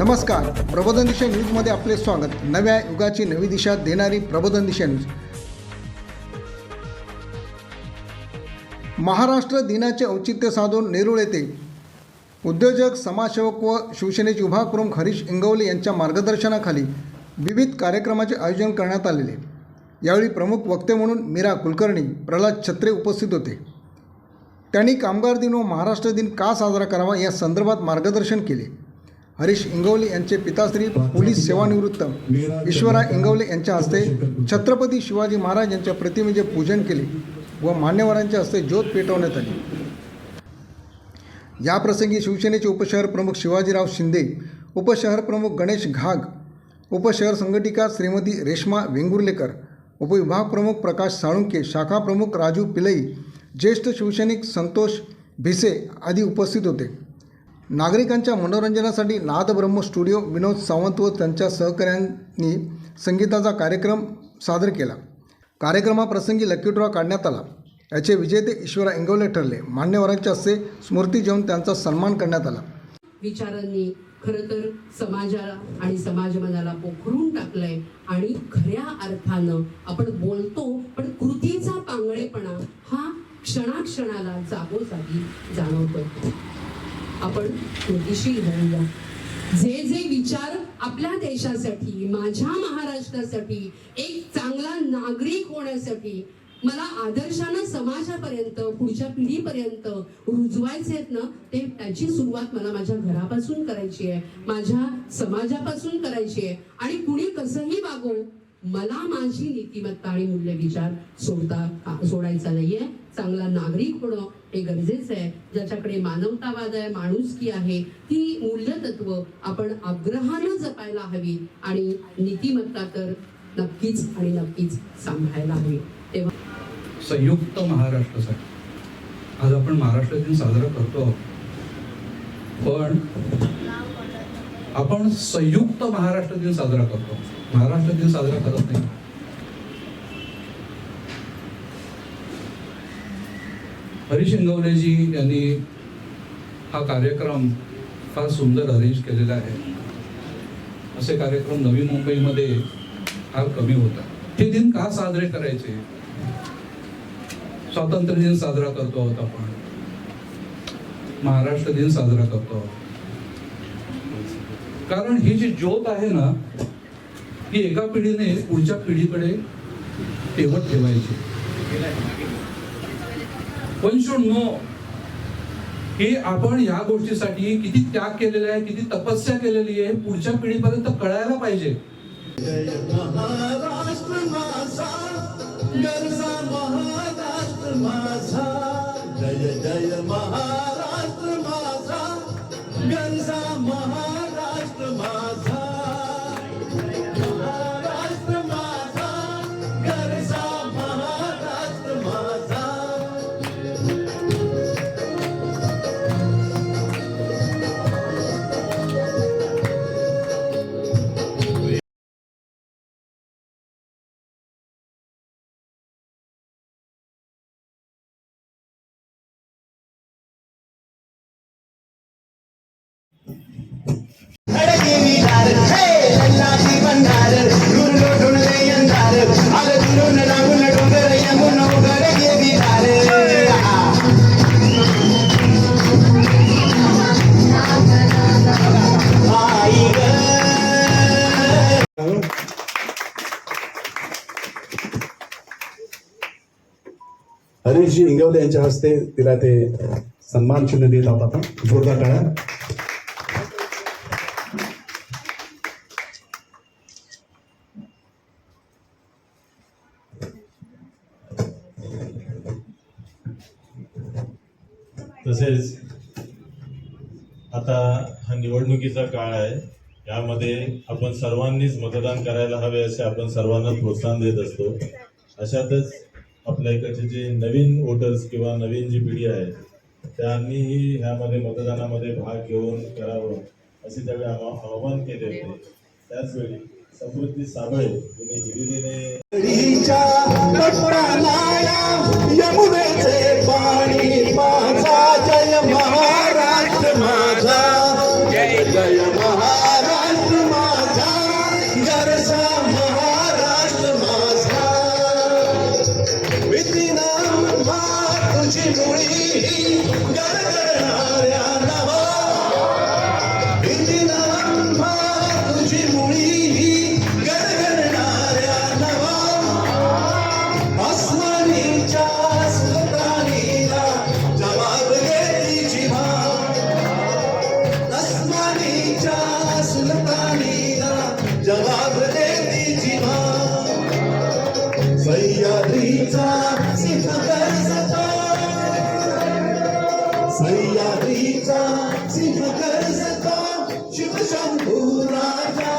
नमस्कार. प्रबोधन दिशा न्यूजमध्ये आपले स्वागत. नव्या युगाची नवी दिशा देणारी प्रबोधन दिशा न्यूज. महाराष्ट्र दिनाचे औचित्य साधून नेरूळ येथे उद्योजक समाजसेवक व शिवसेनेचे उभा प्रमुख हरीश इंगवले यांच्या मार्गदर्शनाखाली विविध कार्यक्रमाचे आयोजन करण्यात आलेले. यावेळी प्रमुख वक्ते म्हणून मीरा कुलकर्णी प्रल्हाद छत्रे उपस्थित होते. त्यांनी कामगार दिन व महाराष्ट्र दिन का साजरा करावा या संदर्भात मार्गदर्शन केले. हरीश इंगवले यांचे पिताश्री पोलीस सेवानिवृत्त ईश्वरा इंगवले यांच्या हस्ते छत्रपती शिवाजी महाराज यांच्या प्रतिमेचे पूजन केले व मान्यवरांच्या हस्ते ज्योत पेटवण्यात आली. याप्रसंगी शिवसेनेचे उपशहर प्रमुख शिवाजीराव शिंदे उपशहर प्रमुख गणेश घाग उपशहर संघटिका श्रीमती रेश्मा वेंगुर्लेकर उपविभाग प्रमुख प्रकाश साळुंके शाखा प्रमुख राजू पिलई ज्येष्ठ शिवसैनिक संतोष भिसे आदी उपस्थित होते. नागरिकांच्या मनोरंजनासाठी नादब्रह्म स्टुडिओ विनोद सावंत व त्यांच्या सहकाऱ्यांनी संगीताचा कार्यक्रम सादर केला. कार्यक्रमाप्रसंगी लकी ड्रॉ काढण्यात आला. याचे विजेते ईश्वरा इंगवले ठरले. मान्यवरांच्या हस्ते स्मृती जेवून त्यांचा सन्मान करण्यात आला. विचारांनी खरं तर समाजाला आणि समाज मनाला पोखरून टाकलंय आणि खऱ्या अर्थानं आपण बोलतो पण कृतीचा पांगळेपणा हा क्षणाक्षणाला जागोजागी जाणवतो आपण थोडीशी होऊया जे जे विचार आपल्या देशासाठी माझ्या महाराष्ट्रासाठी एक चांगला नागरिक होण्यासाठी मला आदर्शानं समाजापर्यंत पुढच्या पिढीपर्यंत रुजवायचे आहेत ना ते त्याची सुरुवात मला माझ्या घरापासून करायची आहे. माझ्या समाजापासून करायची आहे. आणि कुणी कसंही वागो मला माझी नीतिमत्ता आणि मूल्य विचार सोडता सोडायचा नाहीये. चांगला नागरिक होणं हे गरजेचं आहे. ज्याच्याकडे मानवतावाद आहे माणुसकी आहे ती मूल्यतत्व आपण आग्रहानं जपायला हवी आणि नीतिमत्ता तर नक्कीच आणि नक्कीच सांभाळायला हवी. तेव्हा संयुक्त महाराष्ट्रासाठी. आज आपण महाराष्ट्र दिन साजरा करतो पण आपण संयुक्त महाराष्ट्र दिन साजरा करतो. महाराष्ट्र दिन साजरा करत नाही. हरिशिंगवलेजी यांनी हा कार्यक्रम फार सुंदर अरेंज केलेला आहे. असे कार्यक्रम नवी मुंबईमध्ये फार कमी होतात. हे दिन का साजरे करायचे? स्वातंत्र्य दिन साजरा करतो आहोत आपण. महाराष्ट्र दिन साजरा करतो आहोत. कारण ही जी ज्योत आहे ना ती एका पिढीने पुढच्या पिढीकडे ठेवत ठेवायची. पण शुड नो की आपण या गोष्टीसाठी किती त्याग केलेला आहे किती तपस्या केलेली आहे पुढच्या पिढीपर्यंत कळायला पाहिजे. महाराष्ट्र माझा. जय जय महाराष्ट्र हरीशजी इंगवले यांच्या हस्ते तिला ते सन्मान चिन्ह देत आहोत आपण. जोरदार टाळ्या तसेच आता हा निवडणुकीचा काळ आहे. यामध्ये आपण सर्वांनीच मतदान करायला हवे असे आपण सर्वांना प्रोत्साहन देत असतो. अशातच आपल्या इकडचे जे नवीन वोटर्स किंवा नवीन जी पिढी आहे त्यांनीही ह्यामध्ये मतदानामध्ये भाग घेऊन करावं असे त्यावेळी आवा- आवाहन केले होते. त्याचवेळी समृद्धी साबळे हिरिरीने दिशा सुलतानीला जवाब देती जिमा सह्याद्रीचा सिंह करसतो सह्याद्रीचा सिंह करसतो शिवशंभू राजा.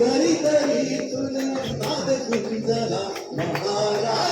तरी महाराज.